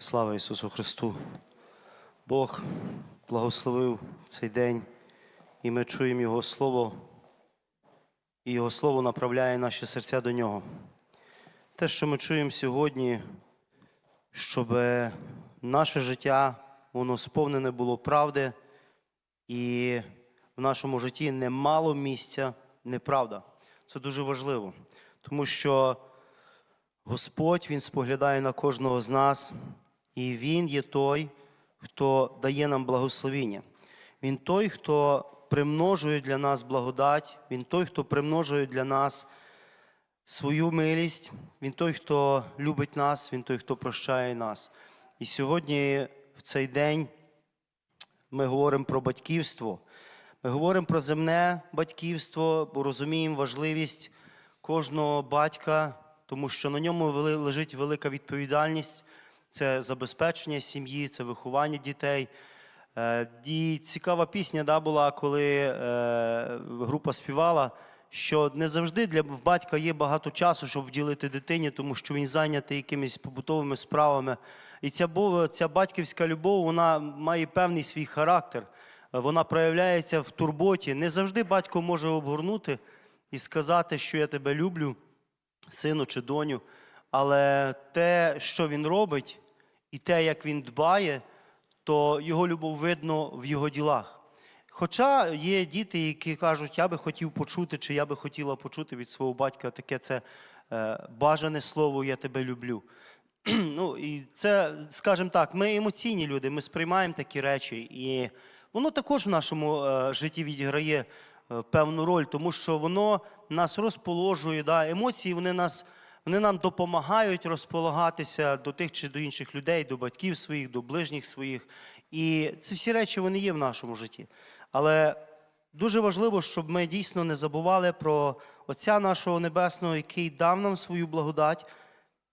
Слава Ісусу Христу! Бог благословив цей день, і ми чуємо Його Слово, і Його Слово направляє наші серця до Нього. Те, що ми чуємо сьогодні, щоб наше життя воно сповнене було правди, і в нашому житті не мало місця неправда. Це дуже важливо, тому що Господь Він споглядає на кожного з нас, і Він є той, хто дає нам благословіння. Він той, хто примножує для нас благодать, Він той, хто примножує для нас свою милість, Він той, хто любить нас, Він той, хто прощає нас. І сьогодні, в цей день, ми говоримо про батьківство. Ми говоримо про земне батьківство, бо розуміємо важливість кожного батька, тому що на ньому лежить велика відповідальність. Це забезпечення сім'ї, це виховання дітей. Е, І цікава пісня да, була, коли е, група співала, що не завжди для батька є багато часу, щоб вділити дитині, тому що він зайнятий якимись побутовими справами. І ця, ця батьківська любов вона має певний свій характер. Вона проявляється в турботі. Не завжди батько може обгорнути і сказати, що я тебе люблю, сину чи доню. Але те, що він робить, і те, як він дбає, то його любов видно в його ділах. Хоча є діти, які кажуть, я би хотів почути, чи я би хотіла почути від свого батька таке це е, бажане слово, я тебе люблю. ну, і це, скажімо так, ми емоційні люди, ми сприймаємо такі речі, і воно також в нашому е, житті відіграє е, певну роль, тому що воно нас розположує. Да? Емоції вони нас. Вони нам допомагають розполагатися до тих чи до інших людей, до батьків своїх, до ближніх своїх. І ці всі речі вони є в нашому житті. Але дуже важливо, щоб ми дійсно не забували про Отця нашого Небесного, який дав нам свою благодать,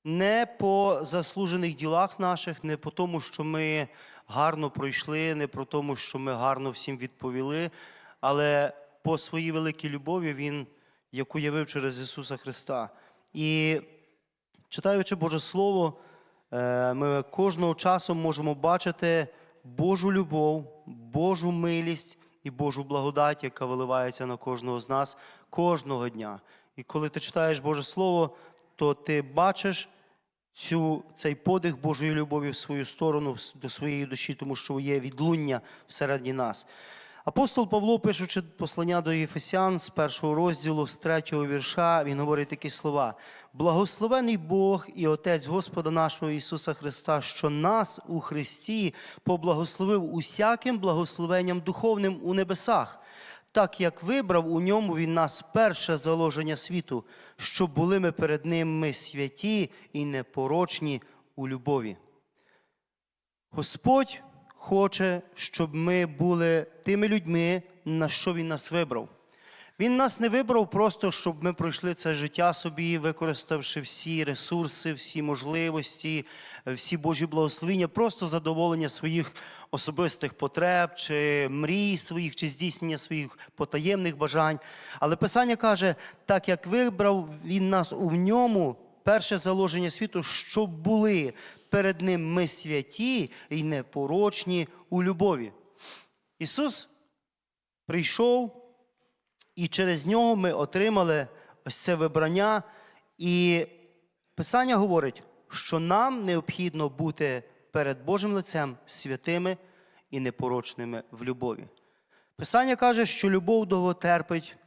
не по заслужених ділах наших, не по тому, що ми гарно пройшли, не про тому, що ми гарно всім відповіли, але по своїй великій любові Він, яку явив через Ісуса Христа. І читаючи Боже Слово, е, ми кожного часу можемо бачити Божу любов, Божу милість і Божу благодать, яка виливається на кожного з нас кожного дня. І коли ти читаєш Боже Слово, то ти бачиш цю, цей подих Божої любові в свою сторону, до своєї душі, тому що є відлуння всередині нас. Апостол Павло, пишучи послання до Єфесян з першого розділу, з третього вірша, він говорить такі слова: Благословений Бог і Отець Господа нашого Ісуса Христа, що нас у Христі поблагословив усяким благословенням духовним у небесах, так як вибрав у ньому він нас перше заложення світу, щоб були ми перед ним ми святі і непорочні у любові. Господь хоче, щоб ми були тими людьми, на що Він нас вибрав. Він нас не вибрав просто, щоб ми пройшли це життя собі, використавши всі ресурси, всі можливості, всі Божі благословення, просто задоволення своїх особистих потреб, чи мрій своїх, чи здійснення своїх потаємних бажань. Але Писання каже, так як вибрав Він нас у ньому, перше заложення світу, щоб були перед Ним ми святі і непорочні у любові. Ісус прийшов. І через нього ми отримали ось це вибрання. І Писання говорить, що нам необхідно бути перед Божим лицем святими і непорочними в любові. Писання каже, що любов довго терпить,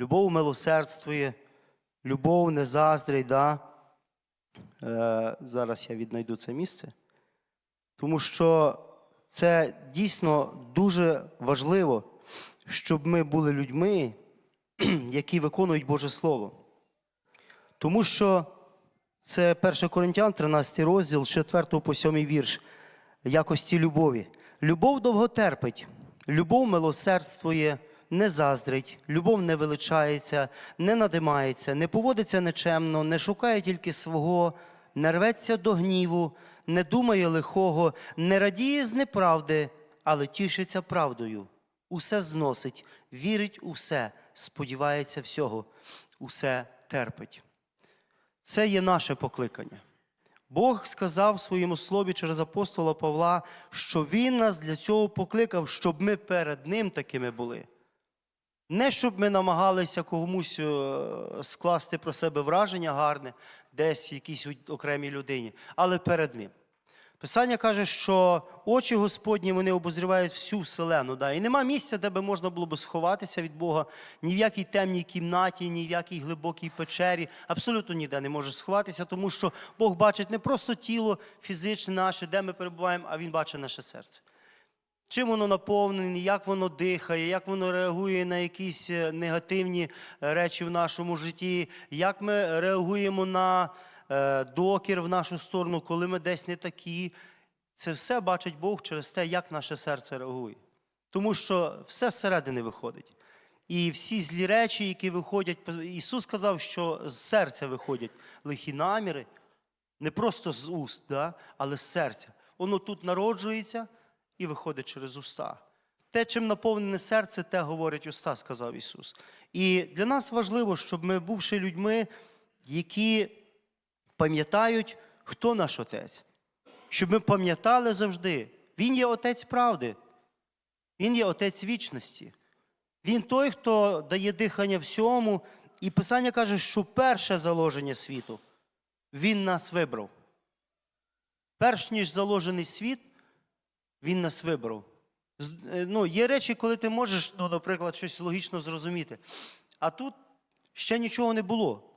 любов милосердствує, любов не заздрить. Да? Е, зараз я віднайду це місце. Тому що це дійсно дуже важливо, щоб ми були людьми, які виконують Боже Слово. Тому що це 1 Коринтян, 13 розділ, 4 по 7 вірш якості любові. Любов довго терпить, любов милосердствує, не заздрить, любов не величається, не надимається, не поводиться нечемно, не шукає тільки свого, не рветься до гніву, не думає лихого, не радіє з неправди, але тішиться правдою. Усе зносить, вірить у все, сподівається всього, усе терпить. Це є наше покликання Бог сказав в своєму слові через апостола Павла, що Він нас для цього покликав, щоб ми перед Ним такими були. Не щоб ми намагалися комусь е, скласти про себе враження гарне, десь якійсь окремій людині, але перед Ним. Писання каже, що очі Господні вони обозрівають всю вселену. Да? І нема місця, де би можна було б сховатися від Бога ні в якій темній кімнаті, ні в якій глибокій печері. Абсолютно ніде не можеш сховатися, тому що Бог бачить не просто тіло фізичне наше, де ми перебуваємо, а Він бачить наше серце. Чим воно наповнене, як воно дихає, як воно реагує на якісь е, негативні е, речі в нашому житті, як ми реагуємо на е, докір в нашу сторону, коли ми десь не такі. Це все бачить Бог через те, як наше серце реагує. Тому що все зсередини виходить. І всі злі речі, які виходять, Ісус сказав, що з серця виходять лихі наміри, не просто з уст, да, але з серця. Воно тут народжується і виходить через уста. Те, чим наповнене серце, те говорить уста, сказав Ісус. І для нас важливо, щоб ми, бувши людьми, які пам'ятають, хто наш Отець. Щоб ми пам'ятали завжди, Він є Отець правди, Він є Отець вічності. Він той, хто дає дихання всьому. І Писання каже, що перше заложення світу Він нас вибрав. Перш ніж заложений світ, Він нас вибрав. Е, Ну, є речі, коли ти можеш, ну, наприклад, щось логічно зрозуміти. А тут ще нічого не було,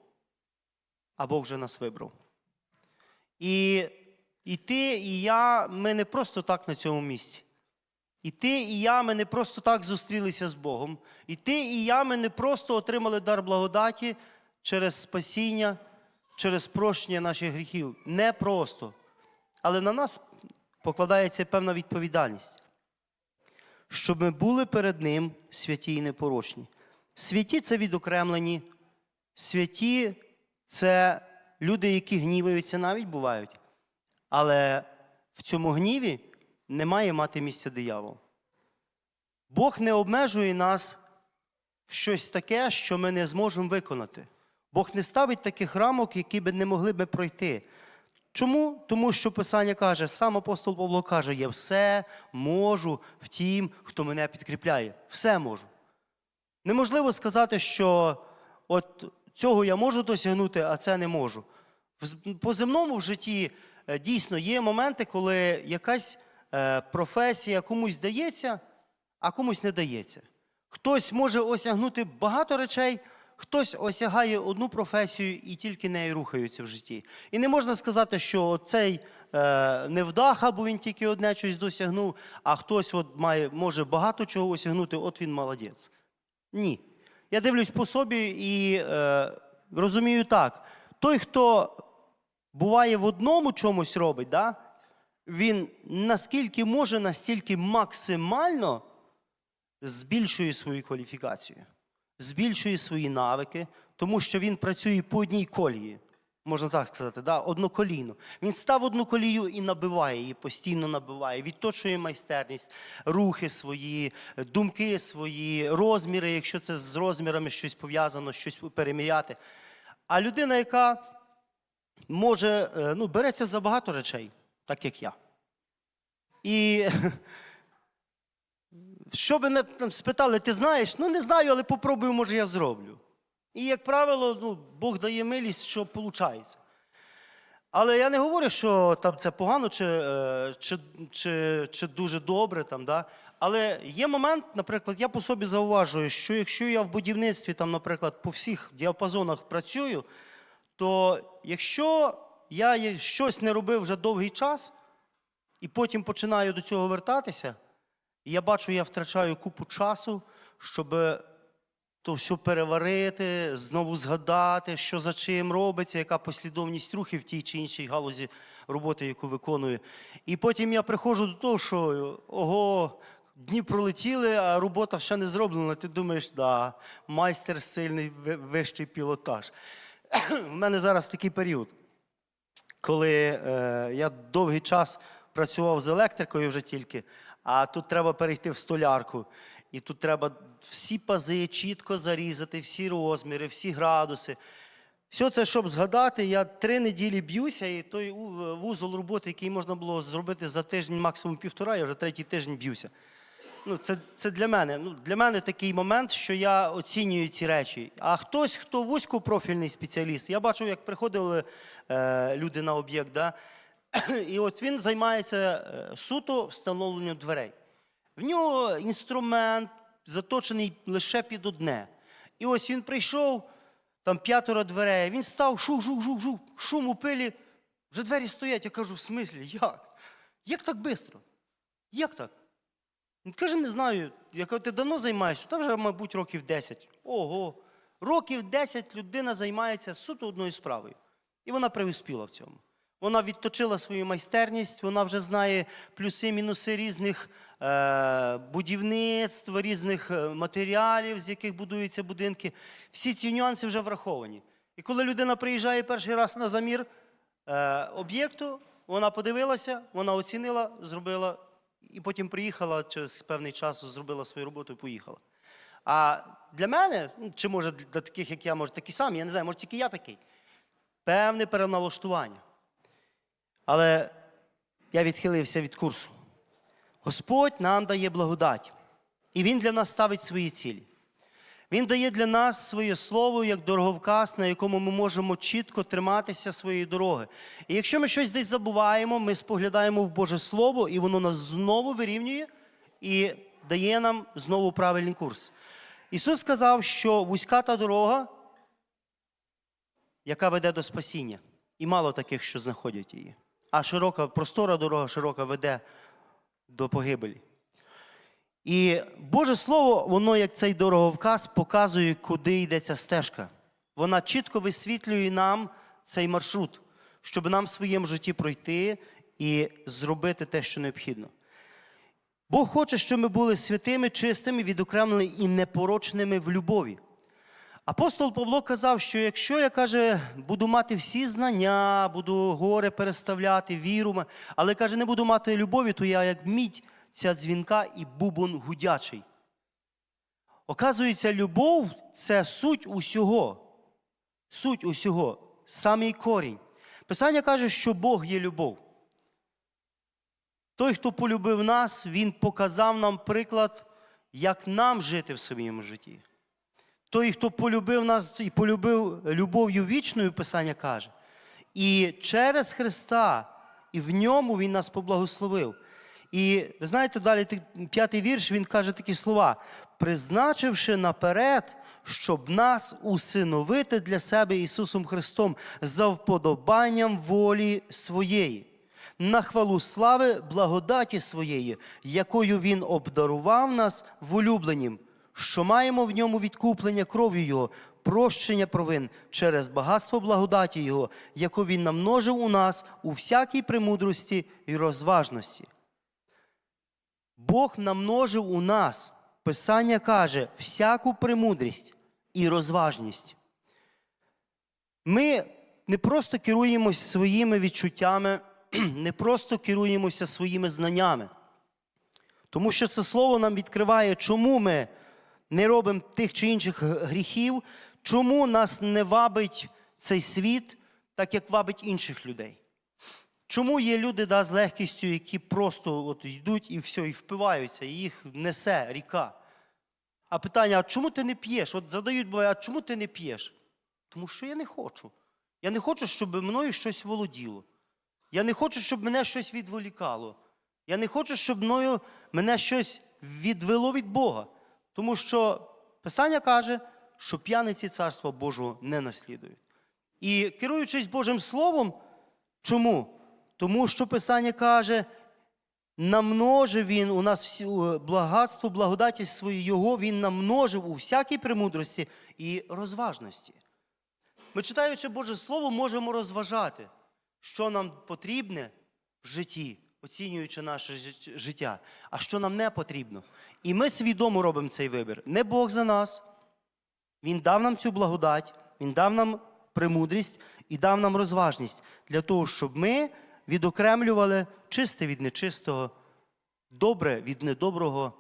а Бог вже нас вибрав. І, і ти, і я, ми не просто так на цьому місці. І ти, і я, ми не просто так зустрілися з Богом. І ти, і я, ми не просто отримали дар благодаті через спасіння, через прощення наших гріхів. Не просто. Але на нас покладається певна відповідальність, щоб ми були перед Ним святі і непорочні. Святі це відокремлені, святі це люди, які гніваються, навіть бувають. Але в цьому гніві не має мати місця диявол. Бог не обмежує нас в щось таке, що ми не зможемо виконати. Бог не ставить таких рамок, які би не могли би пройти. Чому? Тому що Писання каже, сам апостол Павло каже, я все можу в тім, хто мене підкріпляє. Все можу. Неможливо сказати, що от цього я можу досягнути, а це не можу. По земному в житті е, дійсно є моменти, коли якась е, професія комусь дається, а комусь не дається. Хтось може осягнути багато речей, хтось осягає одну професію і тільки нею рухаються в житті. І не можна сказати, що цей е, невдаха, бо він тільки одне щось досягнув, а хтось от має, може багато чого осягнути, от він молодець. Ні. Я дивлюсь по собі і е, розумію так: той, хто буває в одному чомусь робить, да, він наскільки може, настільки максимально збільшує свою кваліфікацію, збільшує свої навики, тому що він працює по одній колії. Можна так сказати, да? одноколійно. Він став одну колію і набиває її, постійно набиває, відточує майстерність, рухи свої, думки свої, розміри, якщо це з розмірами щось пов'язано, щось переміряти. А людина, яка може, е, ну, береться за багато речей, так як я. І що би не там, спитали, ти знаєш? Ну, не знаю, але попробую, може, я зроблю. І, як правило, ну, Бог дає милість, що виходить. Але я не говорю, що там це погано чи, е, чи, чи, чи дуже добре. Там, да? Але є момент, наприклад, я по собі зауважую, що якщо я в будівництві, там, наприклад, по всіх діапазонах працюю, то якщо я щось не робив вже довгий час, і потім починаю до цього вертатися, і я бачу, я втрачаю купу часу, щоб то все переварити, знову згадати, що за чим робиться, яка послідовність рухів в тій чи іншій галузі роботи, яку виконую. І потім я приходжу до того, що ого, дні пролетіли, а робота ще не зроблена. Ти думаєш, да, майстер сильний, вищий пілотаж. У мене зараз такий період коли е, я довгий час працював з електрикою вже тільки, а тут треба перейти в столярку. І тут треба всі пази чітко зарізати, всі розміри, всі градуси. Все це, щоб згадати, я три неділі б'юся, і той вузол роботи, який можна було зробити за тиждень, максимум півтора, я вже третій тиждень б'юся. Ну, це, це для мене. Ну, для мене такий момент, що я оцінюю ці речі. А хтось, хто вузькопрофільний спеціаліст, я бачив, як приходили е, люди на об'єкт, да? і от він займається е, суто встановленням дверей. В нього інструмент заточений лише під одне. І ось він прийшов, там п'ятеро дверей, він став шух, жух, жух, жух, шум у пилі. Вже двері стоять. Я кажу, в смислі, як? Як так швидко? Як так? Він каже, не знаю. Я кажу, ти давно займаєшся? Та вже, мабуть, років 10. Ого. Років 10 людина займається суто одною справою. І вона преуспіла в цьому. Вона відточила свою майстерність, вона вже знає плюси-мінуси різних е, будівництв, різних е, матеріалів, з яких будуються будинки. Всі ці нюанси вже враховані. І коли людина приїжджає перший раз на замір е, об'єкту, вона подивилася, вона оцінила, зробила, і потім приїхала через певний час, зробила свою роботу і поїхала. А для мене, ну, чи може для таких, як я, може такі самі, я не знаю, може тільки я такий, певне переналаштування. Але я відхилився від курсу. Господь нам дає благодать, і Він для нас ставить свої цілі. Він дає для нас своє слово як дороговказ, на якому ми можемо чітко триматися своєї дороги. І якщо ми щось десь забуваємо, ми споглядаємо в Боже Слово, і воно нас знову вирівнює і дає нам знову правильний курс. Ісус сказав, що вузька та дорога, яка веде до спасіння, і мало таких, що знаходять її. А широка, простора дорога, широка веде до погибелі. І Боже Слово, воно, як цей дороговказ, показує, куди йде ця стежка. Вона чітко висвітлює нам цей маршрут, щоб нам в своєму житті пройти і зробити те, що необхідно. Бог хоче, щоб ми були святими, чистими, відокремлені і непорочними в любові. Апостол Павло казав, що якщо я каже, буду мати всі знання, буду гори переставляти, віру, але каже, не буду мати любові, то я як мідь ця дзвінка і бубон гудячий. Оказується, любов це суть усього. Суть усього, самий корінь. Писання каже, що Бог є любов. Той, хто полюбив нас, Він показав нам приклад, як нам жити в своєму житті. Той, хто полюбив нас і полюбив любов'ю вічною, Писання каже. І через Христа, і в ньому Він нас поблагословив. І ви знаєте, далі п'ятий вірш, він каже такі слова: призначивши наперед, щоб нас усиновити для себе Ісусом Христом за вподобанням волі своєї, на хвалу слави благодаті своєї, якою Він обдарував нас в улюбленім, що маємо в ньому відкуплення кров'ю Його, прощення провин через багатство благодаті Його, яку Він намножив у нас у всякій премудрості і розважності. Бог намножив у нас, Писання каже, всяку премудрість і розважність. Ми не просто керуємося своїми відчуттями, не просто керуємося своїми знаннями. Тому що це слово нам відкриває, чому ми не робимо тих чи інших гріхів, чому нас не вабить цей світ, так як вабить інших людей. Чому є люди да, з легкістю, які просто от йдуть і все, і впиваються, і їх несе ріка. А питання: а чому ти не п'єш? От задають, буває, а чому ти не п'єш? Тому що я не хочу. Я не хочу, щоб мною щось володіло. Я не хочу, щоб мене щось відволікало. Я не хочу, щоб мною мене щось відвело від Бога. Тому що Писання каже, що п'яниці Царства Божого не наслідують. І керуючись Божим Словом, чому? Тому що Писання каже, намножив він у нас всі благодство, благодаті свої Його, Він намножив у всякій премудрості і розважності. Ми, читаючи Боже Слово, можемо розважати, що нам потрібне в житті, оцінюючи наше життя, а що нам не потрібно. І ми свідомо робимо цей вибір. Не Бог за нас. Він дав нам цю благодать, Він дав нам премудрість і дав нам розважність для того, щоб ми відокремлювали чисте від нечистого, добре від недоброго,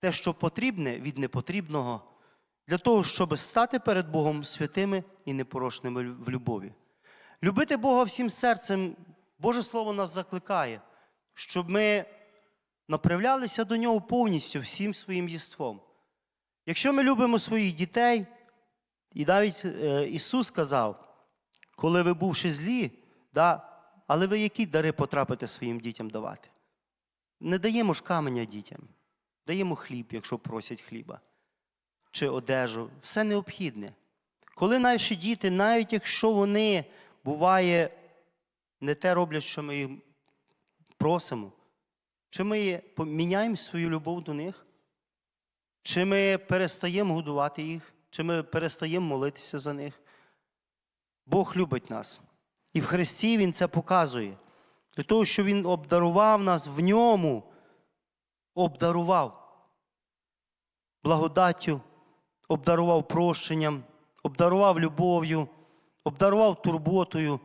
те, що потрібне від непотрібного, для того, щоб стати перед Богом святими і непорочними в любові. Любити Бога всім серцем, Боже Слово нас закликає, щоб ми направлялися до Нього повністю всім своїм єством. Якщо ми любимо своїх дітей, і навіть е, Ісус сказав, коли ви бувши злі, да, але ви які дари потрапите своїм дітям давати? Не даємо ж каменя дітям, даємо хліб, якщо просять хліба, чи одежу, все необхідне. Коли наші діти, навіть якщо вони буває не те роблять, що ми їм просимо, чи ми поміняємо свою любов до них, чи ми перестаємо годувати їх, чи ми перестаємо молитися за них. Бог любить нас. І в Христі Він це показує. Для того, що Він обдарував нас в ньому, обдарував благодаттю, обдарував прощенням, обдарував любов'ю, обдарував турботою,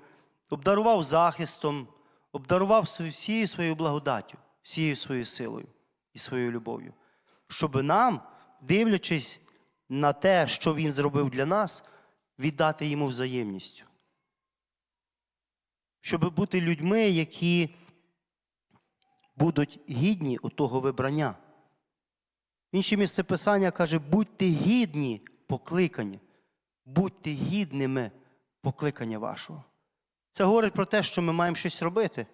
обдарував захистом, обдарував всією своєю благодаттю, всією своєю силою і своєю любов'ю. Щоб нам, дивлячись на те, що Він зробив для нас, віддати йому взаємністю. Щоб бути людьми, які будуть гідні у того вибрання. Інше місце Писання каже: будьте гідні покликання, будьте гідними покликання вашого. Це говорить про те, що ми маємо щось робити,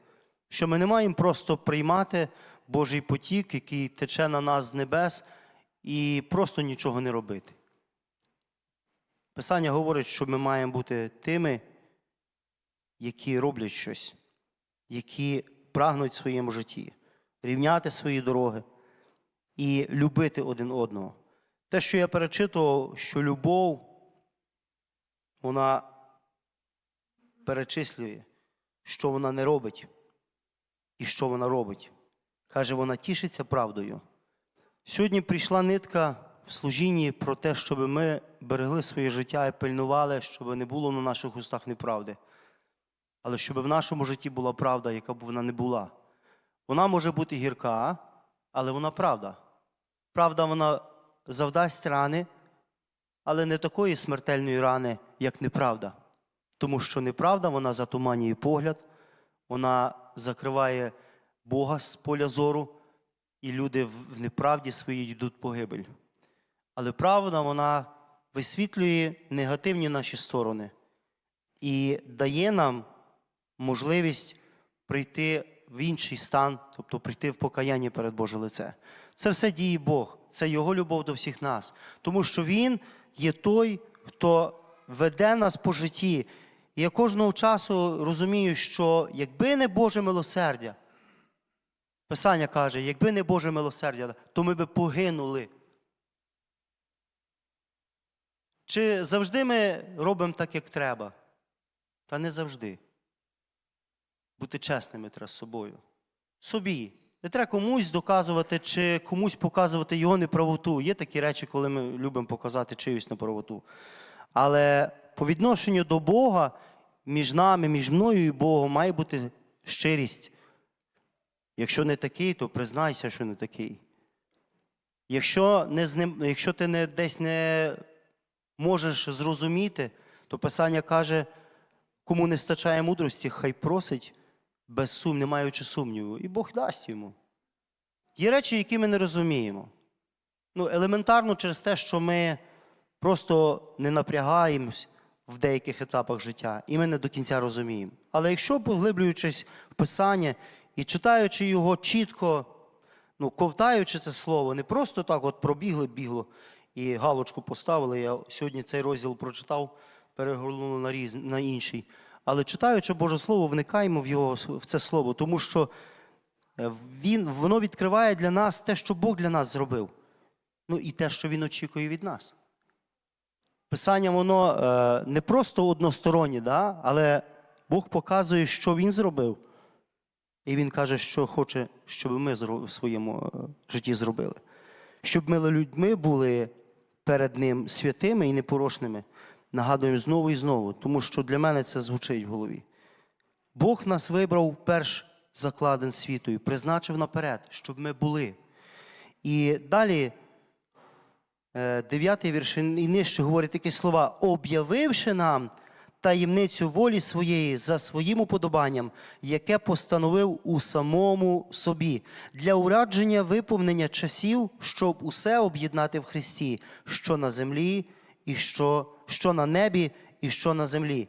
що ми не маємо просто приймати Божий потік, який тече на нас з небес, і просто нічого не робити. Писання говорить, що ми маємо бути тими, які роблять щось, які прагнуть в своєму житті, рівняти свої дороги і любити один одного. Те, що я перечитував, що любов, вона перечислює, що вона не робить і що вона робить. Каже, вона тішиться правдою. Сьогодні прийшла нитка в служінні про те, щоб ми берегли своє життя і пильнували, щоб не було на наших устах неправди. Але щоб в нашому житті була правда, яка б вона не була. Вона може бути гірка, але вона правда. Правда, вона завдасть рани, але не такої смертельної рани, як неправда. Тому що неправда вона затуманює погляд, вона закриває Бога з поля зору, і люди в неправді своїй йдуть погибель. Але правда вона висвітлює негативні наші сторони і дає нам можливість прийти в інший стан, тобто прийти в покаяння перед Боже лице. Це все діє Бог, це Його любов до всіх нас. Тому що Він є той, хто веде нас по житті. І я кожного часу розумію, що якби не Боже милосердя, Писання каже, якби не Боже милосердя, то ми би погинули. Чи завжди ми робимо так, як треба? Та не завжди. Бути чесними треба з собою. Собі. Не треба комусь доказувати чи комусь показувати його неправоту. Є такі речі, коли ми любимо показати чиюсь неправоту. Але по відношенню до Бога між нами, між мною і Богом має бути щирість. Якщо не такий, то признайся, що не такий. Якщо, не якщо ти не, десь не можеш зрозуміти, то Писання каже, кому не стачає мудрості, хай просить без сум, не маючи сумніву, і Бог дасть йому. Є речі, які ми не розуміємо. Ну, елементарно через те, що ми просто не напрягаємось в деяких етапах життя, і ми не до кінця розуміємо. Але якщо поглиблюючись в Писання і читаючи його чітко, ну, ковтаючи це слово, не просто так от пробігли, бігло і галочку поставили. Я сьогодні цей розділ прочитав, перегорнув на, різ, на інший. Але читаючи Боже Слово, вникаємо в, його, в це слово, тому що е, він, воно відкриває для нас те, що Бог для нас зробив. Ну і те, що Він очікує від нас. Писання, воно е, не просто одностороннє, да? але Бог показує, що Він зробив. І Він каже, що хоче, щоб ми в своєму е, житті зробили. Щоб ми людьми були перед Ним святими і непорочними. Нагадуємо знову і знову, тому що для мене це звучить в голові. Бог нас вибрав перш закладен світу і призначив наперед, щоб ми були. І далі 9 вірш і нижче говорить такі слова: об'явивши нам таємницю волі своєї за своїм уподобанням, яке постановив у самому собі, для урадження виповнення часів, щоб усе об'єднати в Христі, що на землі, і що, що на небі, і що на землі.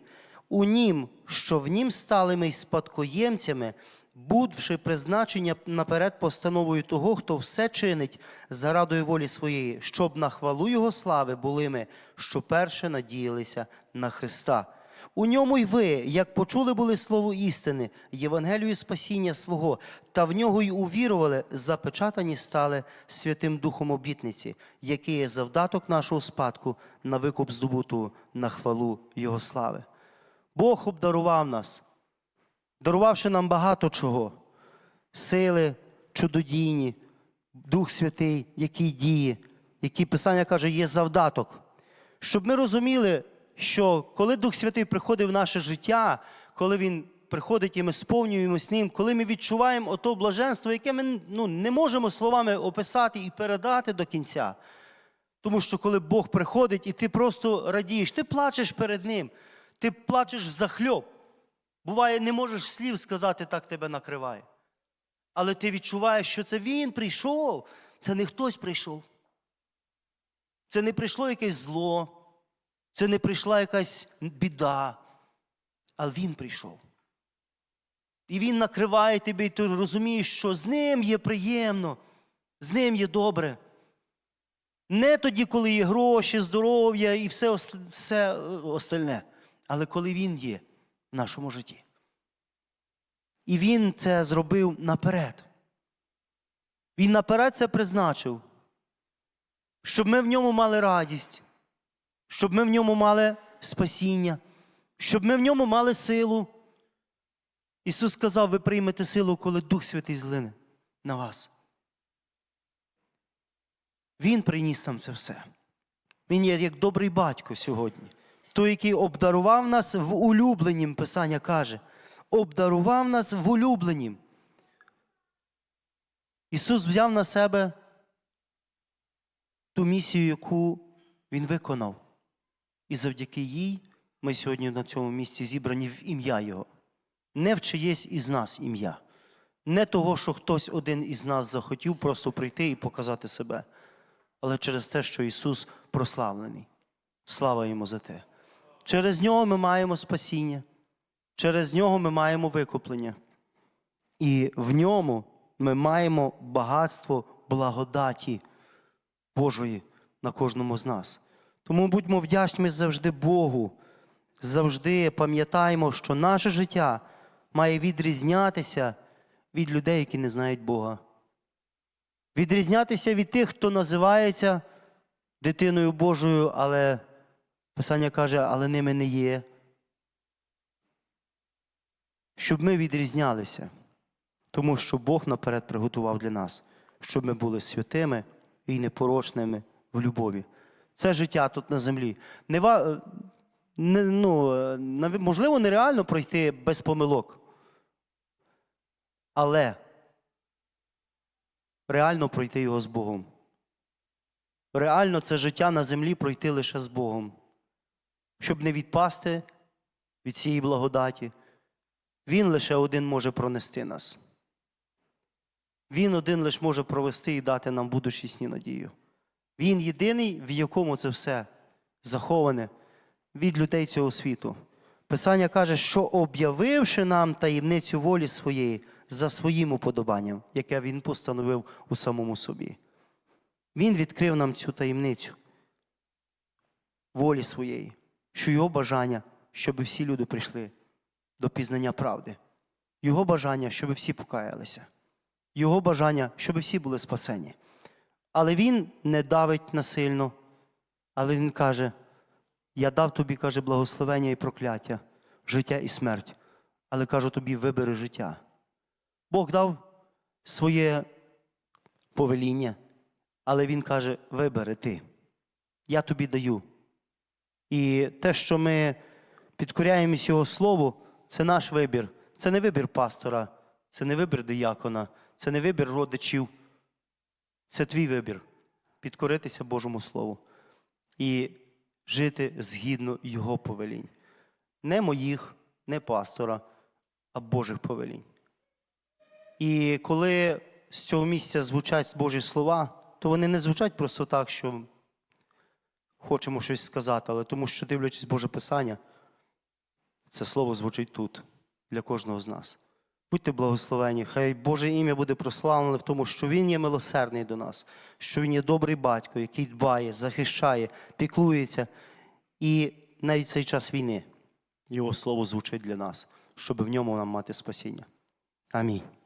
У нім, що в нім стали ми спадкоємцями, будвши призначення наперед постановою того, хто все чинить за радою волі своєї, щоб на хвалу Його слави були ми, що перше надіялися на Христа. У ньому й ви, як почули були слово істини, Євангелію спасіння свого, та в нього й увірували, запечатані стали Святим Духом обітниці, який є завдаток нашого спадку на викуп здобуту на хвалу Його слави. Бог обдарував нас, дарувавши нам багато чого: сили, чудодійні, Дух Святий, який діє, який Писання каже, є завдаток. Щоб ми розуміли, що коли Дух Святий приходить в наше життя, коли Він приходить і ми сповнюємось ним, коли ми відчуваємо ото блаженство, яке ми ну, не можемо словами описати і передати до кінця. Тому що коли Бог приходить і ти просто радієш, ти плачеш перед Ним, ти плачеш взахльоб. Буває, не можеш слів сказати, так тебе накриває. Але ти відчуваєш, що це Він прийшов, це не хтось прийшов. Це не прийшло якесь зло, це не прийшла якась біда, а Він прийшов. І Він накриває тебе, і ти розумієш, що з ним є приємно, з ним є добре. Не тоді, коли є гроші, здоров'я і все, все е, остальне, але коли Він є в нашому житті. І Він це зробив наперед. Він наперед це призначив, щоб ми в ньому мали радість, щоб ми в ньому мали спасіння, щоб ми в ньому мали силу. Ісус сказав, ви приймете силу, коли Дух Святий злине на вас. Він приніс нам це все. Він є як добрий батько сьогодні. Той, який обдарував нас в улюбленім, Писання каже, обдарував нас в улюбленім. Ісус взяв на себе ту місію, яку Він виконав. І завдяки їй ми сьогодні на цьому місці зібрані в ім'я Його. Не в чиєсь із нас ім'я. Не того, що хтось один із нас захотів просто прийти і показати себе, але через те, що Ісус прославлений. Слава йому за те. Через нього ми маємо спасіння, через нього ми маємо викуплення. І в ньому ми маємо багатство благодаті Божої на кожному з нас. Тому будьмо вдячні завжди Богу, завжди пам'ятаємо, що наше життя має відрізнятися від людей, які не знають Бога. Відрізнятися від тих, хто називається дитиною Божою, але Писання каже, але ними не є. Щоб ми відрізнялися, тому що Бог наперед приготував для нас, щоб ми були святими і непорочними в любові. Це життя тут на землі. Не, не, ну, можливо, нереально пройти без помилок. Але реально пройти його з Богом. Реально це життя на землі пройти лише з Богом, щоб не відпасти від цієї благодаті. Він лише один може пронести нас. Він один лише може провести і дати нам будучісні надію. Він єдиний, в якому це все заховане від людей цього світу. Писання каже, що об'явивши нам таємницю волі своєї за своїм уподобанням, яке він постановив у самому собі. Він відкрив нам цю таємницю волі своєї, що його бажання, щоб всі люди прийшли до пізнання правди. Його бажання, щоб всі покаялися. Його бажання, щоб всі були спасені. Але він не давить насильно, але він каже: Я дав тобі, каже, благословення і прокляття, життя і смерть. Але кажу тобі, вибери життя. Бог дав своє повеління, але Він каже: вибери ти. Я тобі даю. І те, що ми підкоряємось Його Слову, це наш вибір. Це не вибір пастора, це не вибір диякона, це не вибір родичів. Це твій вибір. підкоритися Божому Слову і жити згідно Його повелінь. Не моїх, не пастора, а Божих повелінь. І коли з цього місця звучать Божі слова, то вони не звучать просто так, що хочемо щось сказати, але тому що, дивлячись Боже Писання, це слово звучить тут для кожного з нас. Будьте благословені, хай Боже ім'я буде прославлене в тому, що Він є милосердний до нас, що Він є добрий батько, який дбає, захищає, піклується. І навіть в цей час війни Його слово звучить для нас, щоб в ньому нам мати спасіння. Амінь.